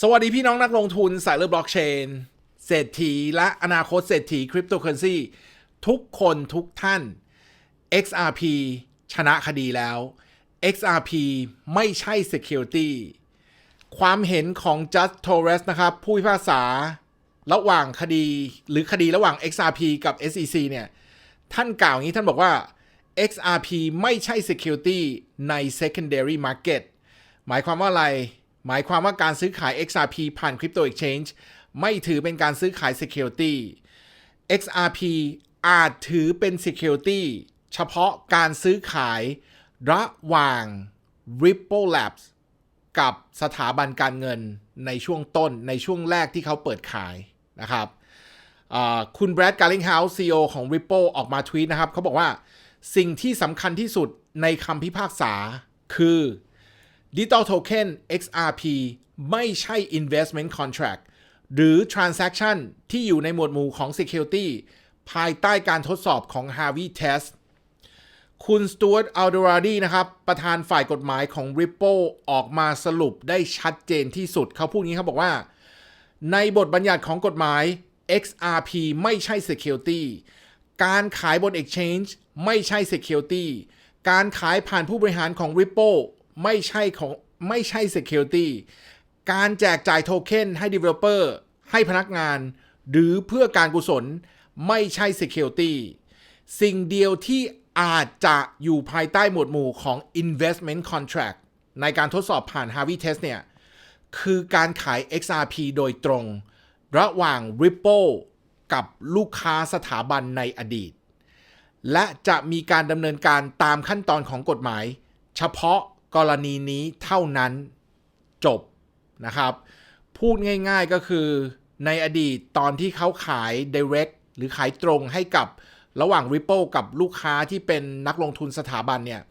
สวัสดีพี่น้องนักลงทุนสายเลือดบล็อกเชน เศรษฐีและอนาคตเศรษฐีคริปโตเคอเรนซีทุกคนทุกท่าน XRP ชนะคดีแล้ว XRP ไม่ใช่ Security ความเห็นของ Just Torres นะครับ ผู้พิพากษาระหว่างคดีหรือคดีระหว่าง XRP กับ SEC เนี่ย ท่านกล่าวอย่างนี้ท่านบอกว่า XRP ไม่ใช่ Security ใน Secondary Market หมายความว่าอะไร หมายความว่าการซื้อขาย XRP ผ่าน Crypto Exchange ไม่ถือเป็นการซื้อขาย Security XRP อาจถือเป็น Security เฉพาะการซื้อขายระหว่าง Ripple Labs กับสถาบันการเงินในช่วงต้นในช่วงแรกที่เขาเปิดขายนะครับคุณแบรดการ์ลิงเฮาส์ CEO ของ Ripple ออกมาทวีตนะครับ เขาบอกว่าสิ่งที่สำคัญที่สุดในคำพิพากษาคือ Digital Token XRP ไม่ใช่ Investment Contract หรือ Transaction ที่อยู่ในหมวดหมู่ของ Security ภายใต้การทดสอบของ Harvey Test คุณสตู a r ตอัลด r ราดีนะครับ ประธานฝ่ายกฎหมายของ Ripple ออกมาสรุปได้ชัดเจนที่สุด เขาพูดงี้เขาบอกว่า ในบทบัญญัติของกฎหมาย XRP ไม่ใช่ Security การขายบน Exchange ไม่ใช่ Security การขายผ่านผู้บริหารของ Ripple ไม่ใช่ของไม่ใช่ Security การแจกจ่ายโทเค็นให้ Developer ให้พนักงาน หรือเพื่อการกุศลไม่ใช่ Security สิ่งเดียวที่อาจจะอยู่ภายใต้หมวดหมู่ของ investment contract ในการทดสอบผ่าน Harvey Test เนี่ย คือการขาย XRP โดยตรง ระหว่าง Ripple กับลูกค้าสถาบันในอดีต และจะมีการดำเนินการตามขั้นตอนของกฎหมาย เฉพาะ กรณีนี้เท่านั้นจบนะครับ พูดง่ายๆก็คือในอดีตตอนที่เขาขาย direct หรือขายตรงให้กับระหว่าง Ripple กับลูกค้าที่เป็นนักลงทุนสถาบันเนี่ย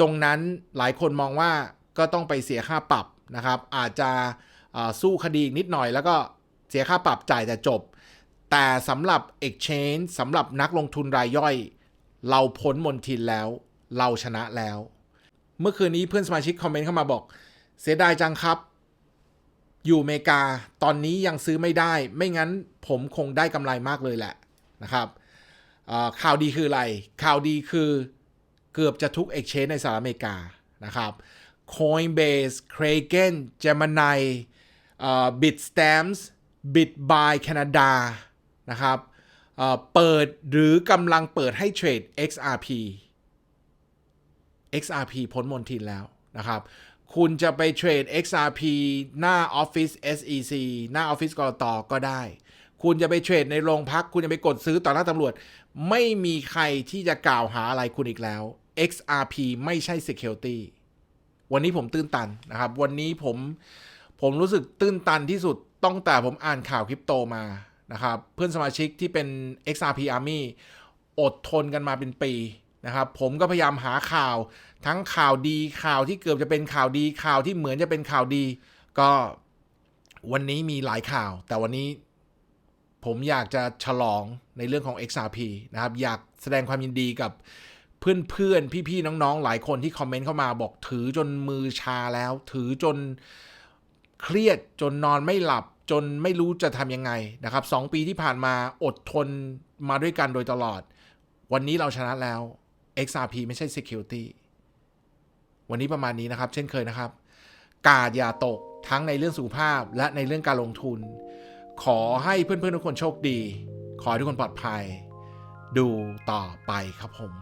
ตรงนั้นหลายคนมองว่าก็ต้องไปเสียค่าปรับนะครับ อาจจะสู้คดีนิดหน่อยแล้วก็เสียค่าปรับจ่ายแต่จบ แต่สำหรับ Exchange สำหรับนักลงทุนรายย่อย เราพ้นมนทินแล้ว เราชนะแล้ว เมื่อคืนนี้เพื่อนสมาชิกคอมเมนต์เข้ามาบอก เสียดายจังครับ อยู่อเมริกาตอนนี้ยังซื้อไม่ได้ ไม่งั้นผมคงได้กำไรมากเลยแหละนะครับข่าวดีคืออะไร ข่าวดีคือเกือบจะทุก Exchange ในสหรัฐอเมริกานะครับ Coinbase Kraken Gemini Bitstamps BitBuy Canada นะครับเปิดหรือกำลังเปิดให้เทรด XRP XRP พ้นมนทินแล้วนะครับ คุณจะไปเทรด XRP หน้าออฟฟิศ SEC หน้าออฟฟิศกรตก็ได้ คุณจะไปเทรดในโรงพัก คุณจะไปกดซื้อต่อหน้าตำรวจ ไม่มีใครที่จะกล่าวหาอะไรคุณอีกแล้ว XRP ไม่ใช่ Security วันนี้ผมตื้นตันนะครับ วันนี้ผมผมรู้สึกตื้นตันที่สุดตั้งแต่ผมอ่านข่าวคริปโตมานะครับ เพื่อนสมาชิกที่เป็น XRP Army อดทนกันมาเป็นปี นะครับผมก็พยายามหาข่าว ทั้งข่าวดีข่าวที่เกือบจะเป็นข่าวดีข่าวที่เหมือนจะเป็นข่าวดี ก็วันนี้มีหลายข่าว แต่วันนี้ผมอยากจะฉลองในเรื่องของ XRP นะครับ อยากแสดงความยินดีกับเพื่อนๆ พี่ๆ น้องๆ หลายคนที่คอมเมนต์เข้ามาบอกถือจนมือชาแล้ว ถือจนเครียดจนนอนไม่หลับจนไม่รู้จะทำยังไงนะครับสองปีที่ผ่านมาอดทนมาด้วยกันโดยตลอด วันนี้เราชนะแล้ว XRP ไม่ใช่ Security วันนี้ประมาณนี้นะครับ เช่นเคยนะครับ กาดอย่าตกทั้งในเรื่องสุขภาพและในเรื่องการลงทุน ขอให้เพื่อนๆทุกคนโชคดี ขอให้ทุกคนปลอดภัย ดูต่อไปครับผม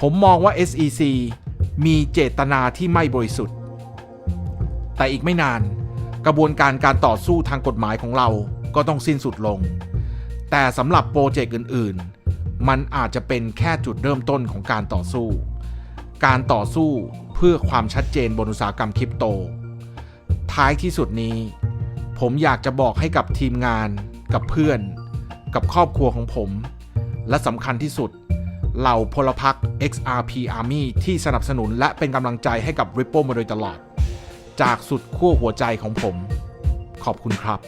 ผมมองว่า SEC มีเจตนาที่ไม่บริสุทธิ์ แต่อีกไม่นาน กระบวนการการต่อสู้ทางกฎหมายของเราก็ต้องสิ้นสุดลง แต่สำหรับโปรเจกต์อื่นๆ มันอาจจะเป็นแค่จุดเริ่มต้นของการต่อสู้ การต่อสู้เพื่อความชัดเจนบนอุตสาหกรรมคริปโต ท้ายที่สุดนี้ ผมอยากจะบอกให้กับทีมงาน กับเพื่อน กับครอบครัวของผม และสำคัญที่สุด เหล่าพลพรรค XRP Army ที่สนับสนุนและเป็นกำลังใจให้กับ Ripple มาโดยตลอด จากสุดขั้วหัวใจของผม ขอบคุณครับ